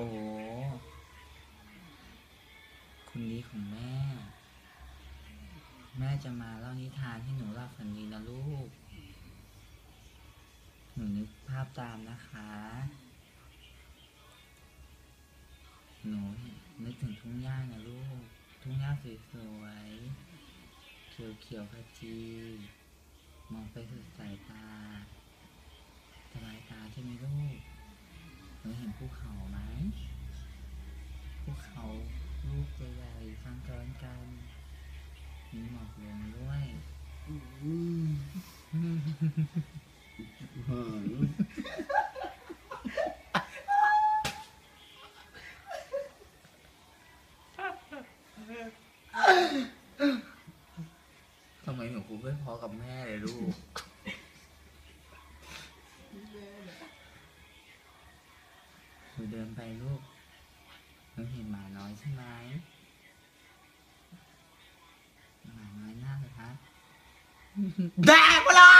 อ้คุณดีของแม่ แม่จะมาเล่านิทานให้หนูหลับฝันดีนะลูก หนูนึกภาพตามนะคะ หนูนึกถึงทุ่งหญ้านะลูก ทุ่งหญ้าสวยๆ เขียวๆขจี มองไปสุดสายตาสบายตาใช่ไหมลูก ภูเขาไหมภูเขาลูกใหญ่ๆซ้ำซ้อนกัน มีหมอกลงด้วยทำไมหนูพูดไม่พอกับแม่เลยลูก นูเดินไปลูกหนูเห็นหมาน้อยใช่ไหมหมาน้อยน่ารักแดกไปเลย